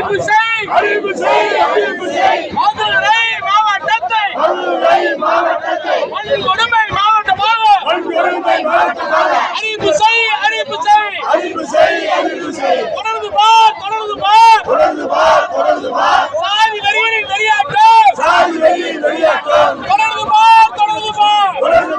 அறிவிப்பு செய் அறிவு செய் அறிவு செய் மதுரை மாவட்டத்தை மதுரை மாவட்டத்தை வன்கொடுமை மாவட்டமாக வன்கொடுமை மாவட்டமாக அறிவிப்பு செய் அறிவிப்பு செய் அறிவு செய் அறிவு செய் தொடர்ந்து பா தொடர்ந்து பா தொடர்ந்து வா. தொடர்ந்து வா சாதி வெறியரின் வெறியாட்டம் சாதி வெளியில் வெளியாட்டம் தொடர்ந்து பா தொடர்ந்து பா தொடர்ந்து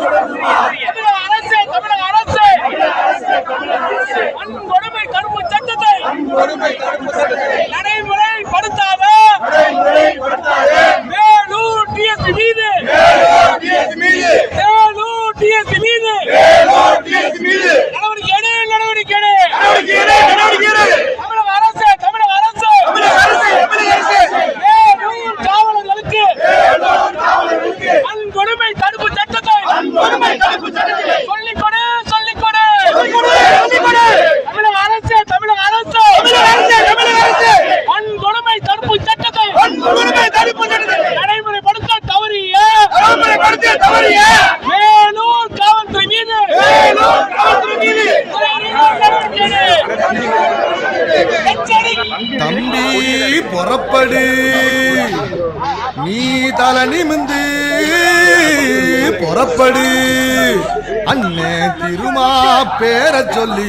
தொடர்ந்து வா தமிழக அரசு தமிழக அரசு வன்கொடுமை தடுப்பு சட்டத்தை வறுமை தடுப்பு சட்டத்தை நடைமுறைப்படுத்தாத வேலூர் டிஎஸ்பி மீது வேலூர் டிஎஸ் மீது வேலூர் டிஎஸ்பி மீது வேலூர் டிஎஸ் மீது நடவடிக்கை எடு நடவடிக்கை எடு நடவடிக்கை எடு, நடவடிக்கை எடு. தமிழக அரசு தமிழக அரசு தமிழக அரசு தமிழக அரசு வேலூர் காவலர்களுக்கு வேலூர் காவலர்களுக்கு வன்கொடுமை தடுப்பு சட்டத்தை வறுமை தடுப்பு சட்டத்தை சொல்லிக் கொடு சொல்லிக் கொடு சொல்லிக் கொடு, சொல்லிக் கொடு. தமிழக அரசு தமிழக அரசு தமிழக அரசு தமிழக அரசு வன்கொடுமை தடுப்பு சட்டத்தை வன்கொடுமை தடுப்பு சட்டத்தை நடைமுறைப்படுத்த தவறிய நடைமுறைப்படுத்திய தவறிய வேலூர் காவல்துறை மீது வேலூர் காவல்துறை மீது நடவடிக்கை எடு. எச்சரிக்கை தம்பி புறப்படு நீ தல நிமிந்து புறப்படு அண்ணே திருமா பேர சொல்லி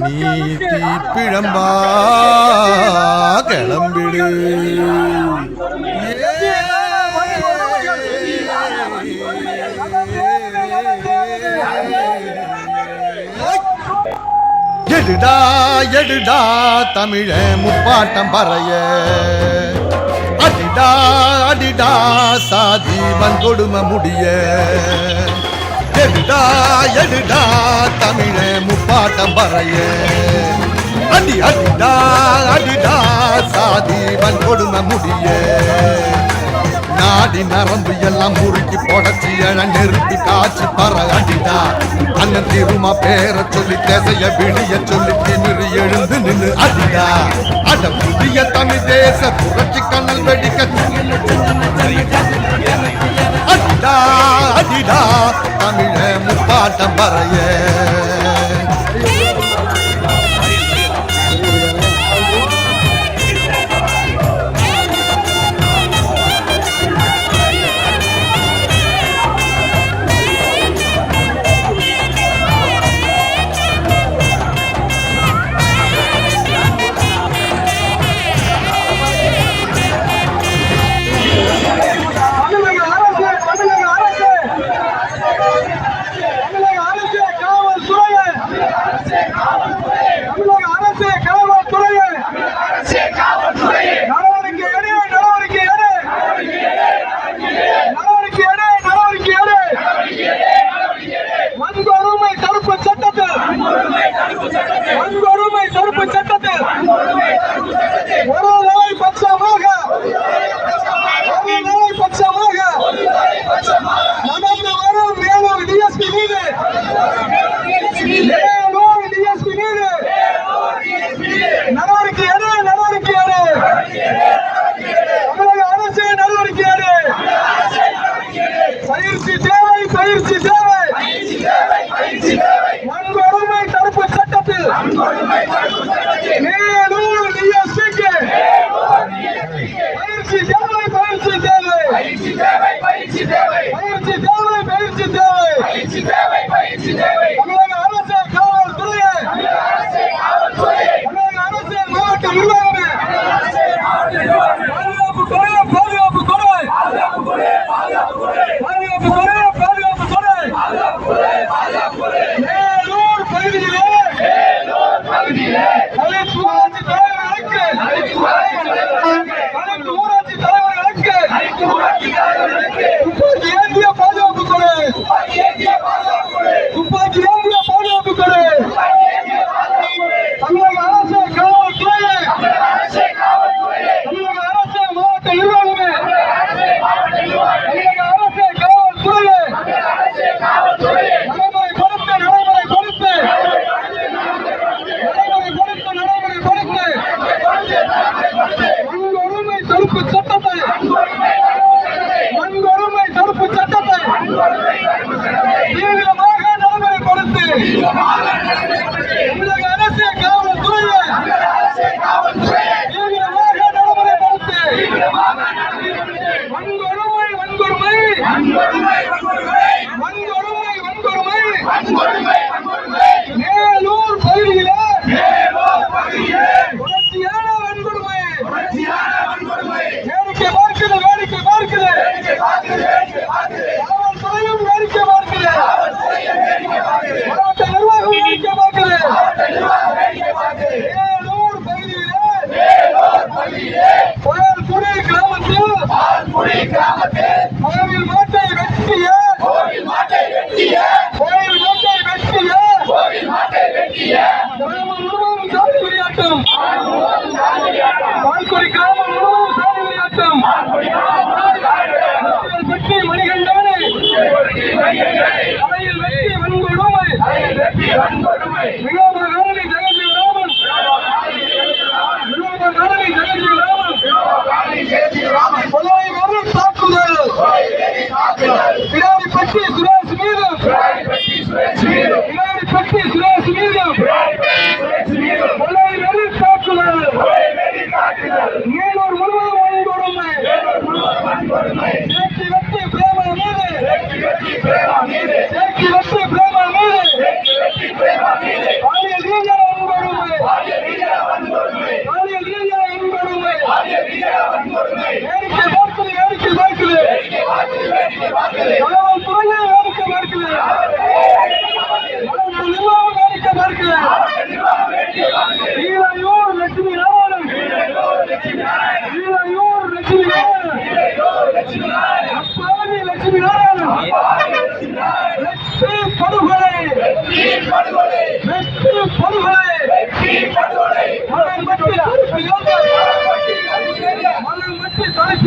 நீ தீப்பிழம்பா கிளம்பிடு எடுடா எடுடா தமிழ முப்பாட்டம் பறைய அடிடா அடிடா சாதி வன்கொடுமை முடிய. எடுடா எடுடா தமிழ முப்பாட்டம் பறைய. அடி அடிடா அடிடா சாதி வன்கொடுமை முடிய. நாடி நரம்பு எல்லாம் முறுக்கி புடச்சி எழ நெருப்பி காய்ச்சி பற அடிதா அண்ணன் திருமா பேர சொல்லி தேசைய விழிய சொல்லி திமிரி எழுந்து நின்று அடிதா அட புதிய தமிழ் தேச புரட்சி கண்ணல் வெடிக்க அடிடா அடிடா தமிழ முப்பாட்டம் பறைய பாக்கிய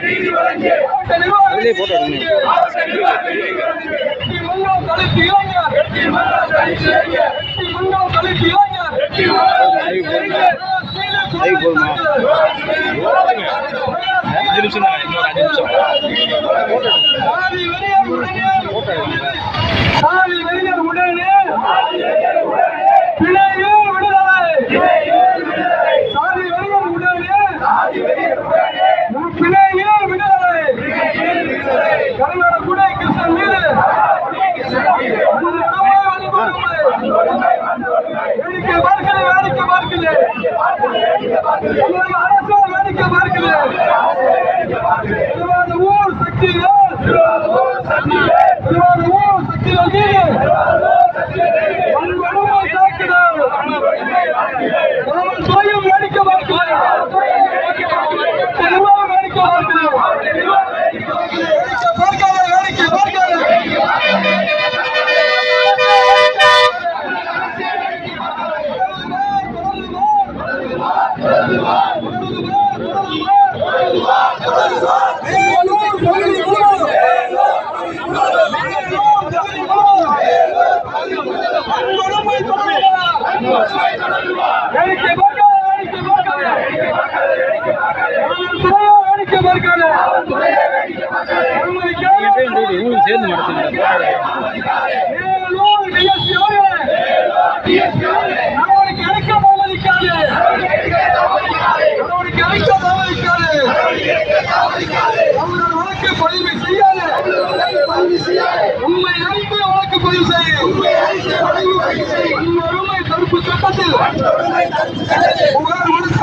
நீதி வழங்கி அதிலே போட்டோ அஞ்சு நிமிஷம். உனக்கு பதிவு செய்யாது. உண்மை அறிந்து உனக்கு பதிவு செய்ய. உண்மை தடுப்பு சட்டத்தில். புகார் கொடுத்த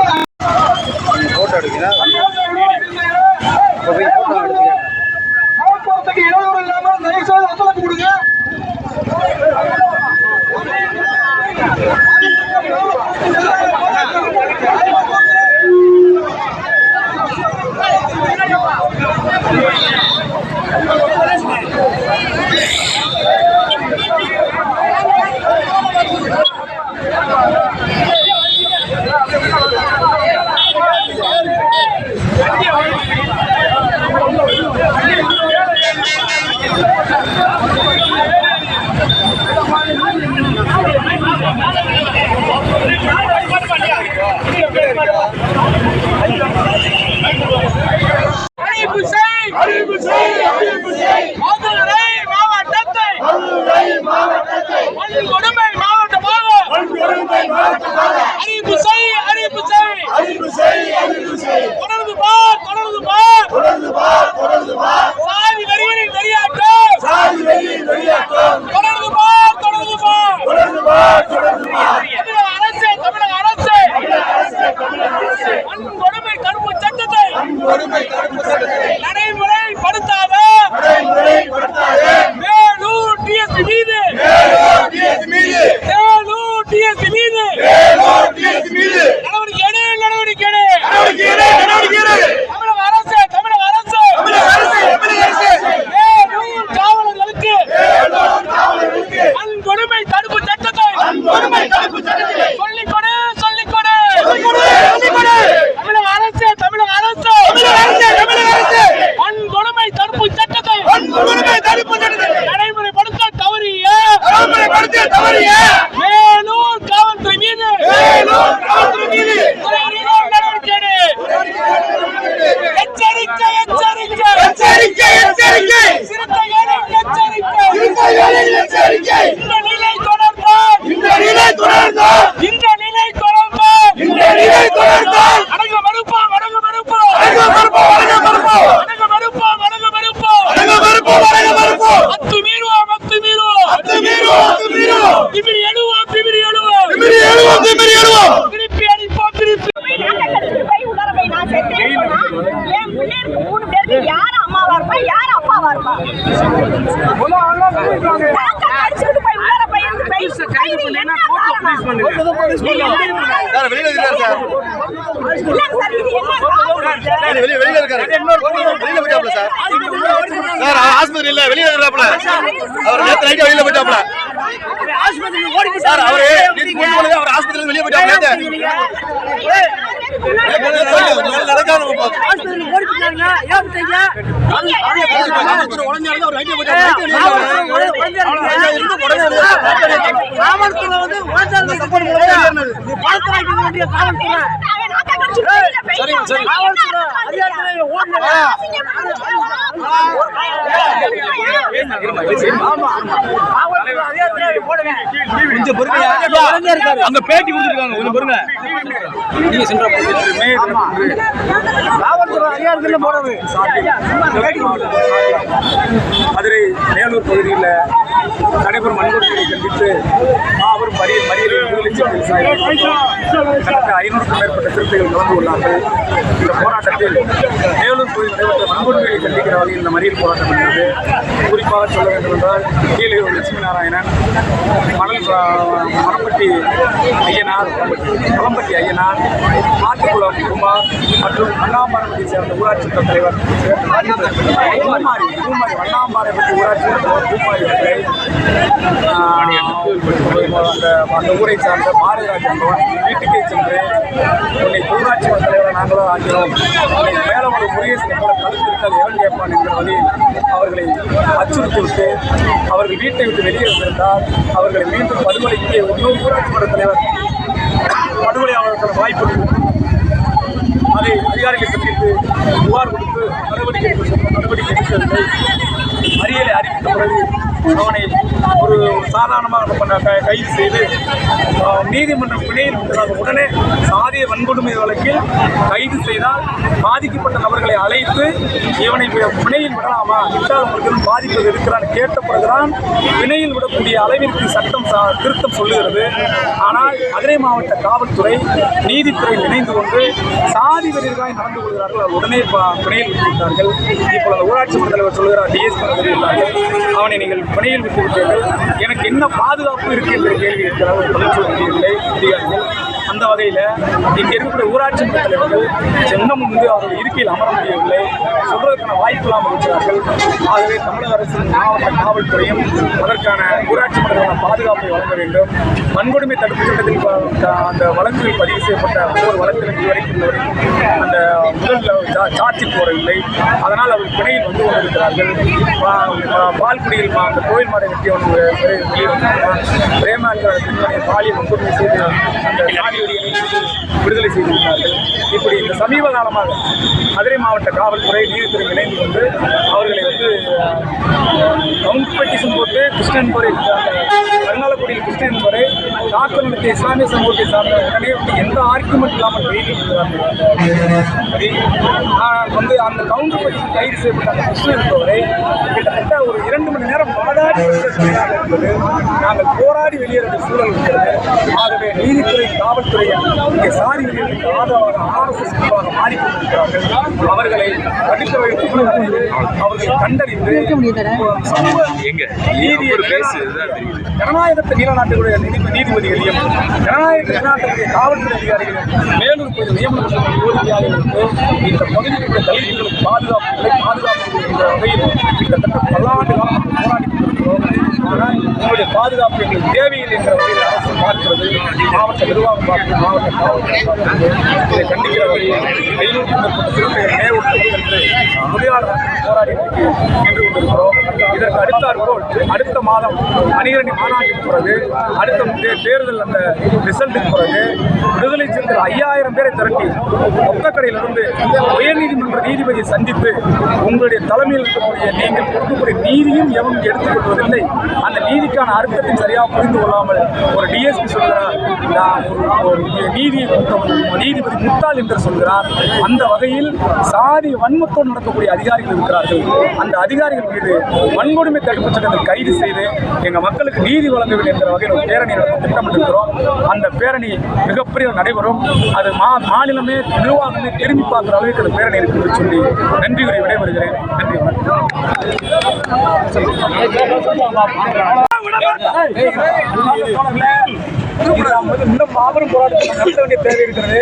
அறிவிப்பு செய் அறிவிப்பு செய் அறிவிப்பு செய் தொடர்ந்து பார் தொடர்ந்து பார் தொடர்ந்து வா தொடர்ந்து வா சாதி வெறியரின் வெறியாட்டம் சாதி வெளியில் வெளியாட்டம் தொடர்ந்து பார் தொடர்ந்து பார் தொடர்ந்து வா தொடர்ந்து வா தமிழக அரசு தமிழக அரசு வன்கொடுமை தடுப்பு சட்டத்தை கொடுமை தடுப்பு சட்டத்தை நடைமுறைப்படுத்தாத நடைமுறைப்படுத்தாதே வேலூர் டிஎஸ்பி மீது வேலூர் டிஎஸ் மீது வேலூர் டிஎஸ்பி மீது வேலூர் டிஎஸ் மீது நடவடிக்கை எடு நடவடிக்கை எடு நடவடிக்கை எடு, நடவடிக்கை எடு. தமிழக அரசு தமிழக அரசு தமிழக அரசு தமிழக அரசு வேலூர் காவலர்களுக்கு வேலூர் காவலர்களுக்கு வன்கொடுமை தடுப்பு சட்டத்தை கொடுமை தடுப்பு சட்டத்தை சொல்லிக் கொடு சொல்லிக் கொடு சொல்லிக் கொடு, சொல்லிக் கொடு. தமிழக அரசு தமிழக அரசு தமிழக அரசு தமிழக அரசு வன்கொடுமை தடுப்பு சட்டத்தை கொடுமை தடுப்பு சட்டத்தை நடைமுறைப்படுத்த தவறிய நடைமுறைப்படுத்திய தவறிய வேலூர் காவல்துறை மீது வேலூர் காவல்துறை மீது உடனடியாக நடவடிக்கை எடு. எச்சரிக்கை எச்சரிக்கை எச்சரிக்கை எச்சரிக்கை சிறுத்தைகளின் எச்சரிக்கை சிறுத்தைகளின் எச்சரிக்கை இந்த நிலை தொடர்ந்தால் இந்த நிலை தொடர்ந்தால் இந்த நிலை தொடர்ந்தால் இந்த நிலை தொடர்ந்தால் அடங்க மறுப்போம் அடங்க மறுப்போம் வணங்க மறுப்போம் வணங்க மறுப்போம் அடங்க மறுப்போம் அடங்க மறுப்போம் வணங்க மறுப்போம் வணங்க மறுப்போம் அத்துமீறுவோம் அத்துமீறுவோம் அத்துமீறுவோம் அத்துமீறுவோம் திமிரி எழுவோம் திமிரி எழுவோம் திமிரி எழுவோம் திமிரி எழுவோம் திருப்பி அடிப்போம் திருப்பி போய் உணர போய் நான் செத்தேன் சொன்னா என் பிள்ளைகளுக்கு மூணு பேருக்கு யார் அம்மாவா இருப்பா யார் அப்பாவா இருப்பா டாக்டர் அடிச்சுட்டு போய் உணர போய் இருந்து போய் கைது என்ன காரணம்? சார் வெளியில இருக்காரு. வெளியில போயிட்டாப்ல சார். ஆஸ்பத்திரி இல்ல வெளியில இருக்காப்ல அவர் நேத்து நைட்டு வெளியில போயிட்டாப்ல சார் அவரு அவர் ஆஸ்பத்திரியில வெளிய போயிட்டாப்ல நேத்து நடக்காம நம்ம பார்த்தோம் ஆஸ்பத்திரி உடஞ்சாலும் அவர் நைட்டு போயிட்டாப்ல அவன் நாட்டை கடிச்சு வெளியில போயிட்டான். கொஞ்சம் பொறுமையா. அங்க பேட்டி கொடுத்துருக்காங்க கொஞ்சம் நீங்க சென்ற மதுரை மேலூர் பகுதியில் நடைபெறும் வன்கொடுமையை கண்டித்து மாபெரும் மறியல் மறியலை விடுதலை சிறுத்தைகள் கடந்த ஐநூறுக்கும் மேற்பட்ட சிறுத்தைகள் கலந்து கொண்டார்கள் இந்த போராட்டத்தில் மேலூர் பகுதியில் நடைபெற்ற வன்கொடுமையை கண்டிக்கிற வகையில் இந்த மறியல் போராட்டம் நடந்தது. குறிப்பாக சொல்ல வேண்டும் என்றால் கீழே லட்சுமி நாராயணன் மணல் para மணப்பட்டி ஐயனார் களம்பட்டி ஐயனார் ஆட்டுக்குளம் குமார் மற்றும் வண்ணாம்பாரப்பட்டியை சேர்ந்த ஊராட்சி தலைவர் பூமாரி பூமாரி வண்ணாம்பாரப்பட்டி ஊராட்சி தலைவர் பூமாரி அந்த அந்த ஊரை சார்ந்த பாரதிராஜ் வீட்டுக்கே சென்று உன்னை ஊராட்சி தலைவரை நாங்களும் ஆகிறோம் உன்னை ஒரு முருகேசன் கூட தடுத்திருக்காது எவன் கேட்பான் என்ற வகையில் அவர்களை அச்சுறுத்திவிட்டு அவர்கள் வீட்டை விட்டு வெளியே வந்திருந்தால் அவர்களை மீண்டும் படுகொலைக்கு ஒன்றும் ஊராட்சி மன்ற தலைவர் படுகொலை அவர்களுக்கு வாய்ப்பு அதை அதிகாரிகள் சந்தித்து புகார் கொடுத்து நடவடிக்கை நடவடிக்கை எடுக்கவில்லை அரியலை அறிவித்த பிறகு அவனை ஒரு சாதாரணமாக நம்ம கைது செய்து நீதிமன்றம் பிணையில் விட்டதாக உடனே சாதிய வன்கொடுமை வழக்கில் கைது செய்தால் பாதிக்கப்பட்ட நபர்களை அழைத்து இவனை பிணையில் விடலாமா? விட்டால் உங்களுக்கு பாதிப்பு இருக்கிறான் கேட்டப்படுகிறான். பிணையில் விடக்கூடிய அளவிற்கு சட்டம் சா- திருத்தம் சொல்லுகிறது. ஆனால் மதுரை மாவட்ட காவல்துறை நீதித்துறை இணைந்து கொண்டு சாதி வெறியர்களாய் நடந்து கொள்கிறார்கள். உடனே பிணையில் விட்டு விட்டார்கள் இப்பொழுது ஊராட்சி மன்ற தலைவர் சொல்கிறார் டிஎஸ் தெரிவித்தார்கள் அவனை நீங்கள் பணியில் விட்டு எனக்கு என்ன பாதுகாப்பு இருக்கு? என்ற கேள்வி இருக்கிறார். பதில் சொல்ல அதிகாரிகள் அந்த வகையில் இங்கே இருக்கக்கூடிய ஊராட்சி மன்ற தலைவர்கள் இன்னமும் வந்து அவர்கள் இருக்கையில் அமர முடியவில்லை. சொல்வதற்கான வாய்ப்பு இல்லாமல் இருக்கிறார்கள் ஆகவே தமிழக அரசின் மாவட்ட காவல்துறையும் அதற்கான ஊராட்சி மன்றமான பாதுகாப்பை வழங்க வேண்டும். வன்கொடுமை தடுப்பு சட்டத்தில் அந்த வழக்குகள் பதிவு செய்யப்பட்ட ஒவ்வொரு வழக்கிலும் இதுவரைக்கும் அந்த முதல் சாட்சி போடவில்லை அதனால் அவர் பிணையில் வந்து கொண்டிருக்கிறார்கள். பால்குடியில் மா- அந்த கோயில் மாடை வெட்டி ஒன்று வெளியிட்டிருக்கிறார் பிரேமா பாலியல் வன்கொடுமை செய்து அந்த விடுதலை செய்திருக்கிறார்கள். இப்படி சமீப காலமாக மதுரை மாவட்ட காவல்துறை நீதித்துறை இணைந்து கொண்டு அவர்களை வந்து கவுண்ட் பெட்டிஷன் போட்டு கிறிஸ்டியன் முறை கருணாலக்குடியில் கிருஷ்ணன் முறை தாக்கல் நடத்திய இஸ்லாமிய சமூகத்தை சார்ந்த உடனே வந்து எந்த ஆர்குமெண்ட் இல்லாமல் கைது வந்து அந்த கவுண்டர் கைது செய்யப்பட்ட அந்த கிருஷ்ணன் என்பவரை கிட்டத்தட்ட ஒரு இரண்டு மணி நேரம் வாதாடி இருந்தது. நாங்கள் போராடி வெளியேற சூழல் இருக்கிறது. ஆகவே நீதித்துறை காவல்துறை இங்கே சாரி ஆதரவாக ஆர்எஸ்எஸ் நிர்வாகம் மாறிக்கொண்டிருக்கிறார்கள். அவர்களை தடுக்க வேண்டும் அவர்களை கண்டறிந்து சமூக நீதியை ஜனநாயகத்தை நிலநாட்டக்கூடிய நீதிபதி நீதிபதிகளையும் ஜனநாயகத்தை நிலநாட்டக்கூடிய காவல்துறை கொஞ்சம் நியமனம் செய்ய கோரிக்கையாக இருந்து இந்த பகுதியில் உள்ள தலித்துகளுக்கு பாதுகாப்பு என்ற வகையில் கிட்டத்தட்ட பல்லாண்டு காலம் உங்களுடைய பாதுகாப்பு எங்களுக்கு தேவையில்லை என்ற வகையில் அரசு பார்க்கிறது. மாவட்ட நிர்வாகம் பார்க்கிறது. மாவட்ட காவல்துறை. இதை கண்டிக்கிற வகையில் ஐநூற்றி முப்பது சிறுத்தைகள் நேவுக்கு என்று தொழிலாளர் போராடி இன்று கொண்டிருக்கிறோம். இதற்கு அடுத்தாற்போல் அடுத்த மாதம் அணிகரணி மாநாட்டுக்கு பிறகு அடுத்த தேர்தல் அந்த ரிசல்ட்டுக்கு பிறகு விடுதலை சிறுத்தைகள் ஐயாயிரம் பேரை திரட்டி ஒத்தக்கடையிலிருந்து உயர்நீதிமன்ற நீதிபதியை சந்தித்து உங்களுடைய தலைமையில் இருக்கக்கூடிய நீங்கள் கொடுக்கக்கூடிய நீதியும் எவனும் எடுத்துக்கொள்வதில்லை. அந்த நீதிக்கான அர்த்தத்தை சரியாக புரிந்து கொள்ளாமல் ஒரு டிஎஸ்பி சொல்கிறார் நீதியை கொடுத்த நீதிபதி முட்டாள் என்று சொல்கிறார். அந்த வகையில் சாதி வன்மத்தோடு நடக்கக்கூடிய அதிகாரிகள் இருக்கிறார்கள். அந்த அதிகாரிகள் மீது வன்கொடுமை தடுப்பு சட்டத்தில் கைது செய்து எங்கள் மக்களுக்கு நீதி வழங்க வேண்டும் என்ற வகையில் ஒரு பேரணி நடத்த திட்டமிட்டிருக்கிறோம் அந்த பேரணி மிகப்பெரிய நடைபெறும் அது மா மாநிலமே நிர்வாகமே திரும்பி பார்க்குற அளவுக்கு அந்த பேரணி இருக்கு சொல்லி நன்றி உரை விடைபெறுகிறேன் நன்றி வணக்கம் இன்னும் மாபெரும் போராட்டத்தை நடத்த வேண்டிய தேவை இருக்கிறது.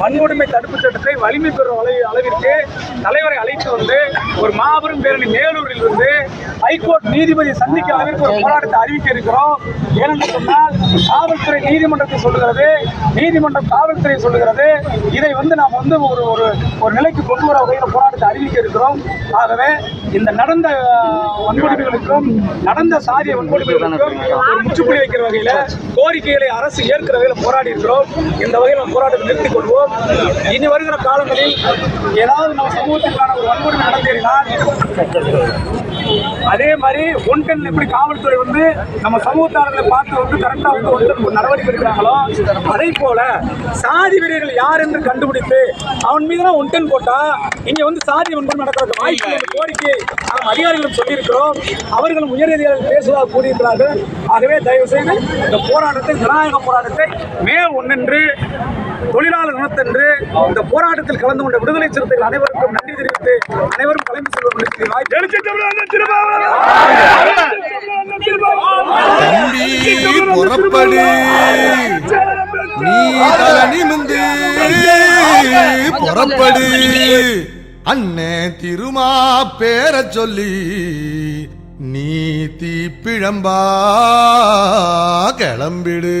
வன்கொடுமை தடுப்பு சட்டத்தை வலிமை பெறும் அளவு- அளவிற்கு தலைவரை அழைத்து வந்து ஒரு மாபெரும் பேரணி மேலூரில் இருந்து ஹைகோர்ட் நீதிபதி சந்திக்க அளவிற்கு ஒரு போராட்டத்தை அறிவிக்க இருக்கிறோம். ஏனென்று சொன்னால் காவல்துறை நீதிமன்றத்தை சொல்லுகிறது. நீதிமன்றம் காவல்துறை சொல்லுகிறது. இதை வந்து நாம் வந்து ஒரு ஒரு ஒரு நிலைக்கு கொண்டு வர வகையில் போராட்டத்தை அறிவிக்க இருக்கிறோம். ஆகவே இந்த நடந்த வன்கொடுமைகளுக்கும் நடந்த சாதிய வன்கொடுமைகளுக்கும் ஒரு முற்றுப்புள்ளி வைக்கிற வகையில் கோரிக்கைகளை அரசு ஏற்கிற வகையில் போராடி இருக்கிறோம். இந்த வகையில் நம்ம போராட்டத்தை நிறுத்திக் கொள்வோம். இனி வருகிற காலங்களில் ஏதாவது நம்ம சமூகத்திற்கான ஒரு வன்முறை நடந்தேறினால் அதே மாதிரி ஒன்டன் எப்படி காவல்துறை வந்து நம்ம சமூகத்தாரர்களை பார்த்து வந்து கரெக்டாக வந்து ஒன்டன் நடவடிக்கை எடுக்கிறாங்களோ அதே போல சாதி வீரர்கள் யார் என்று கண்டுபிடித்து அவன் மீது தான் ஒன்டன் போட்டா இங்கே வந்து சாதி வன்கொடுமை நடக்கிறது வாய்ப்பு கோரிக்கை நாம் அதிகாரிகளும் சொல்லியிருக்கிறோம். அவர்களும் உயர் அதிகாரிகள் பேசுவதாக கூறியிருக்கிறார்கள். ஆகவே தயவு செய்து இந்த போராட்டத்தை ஜனநாயக போராட்டத்தை மே ஒன்றென்று தொழிலாளர் தினத்தன்று இந்த போராட்டத்தில் கலந்து கொண்ட விடுதலை சிறுத்தைகள் அனைவருக்கும் நன்றி தெரிவித்து அனைவரும் கலந்து செல்வது வாய்ப்பு புறப்படு. நீ தல நிமிந்து புறப்படு. அண்ணே திருமா பேர சொல்லி நீ தீப்பிழம்பா கிளம்பிடு.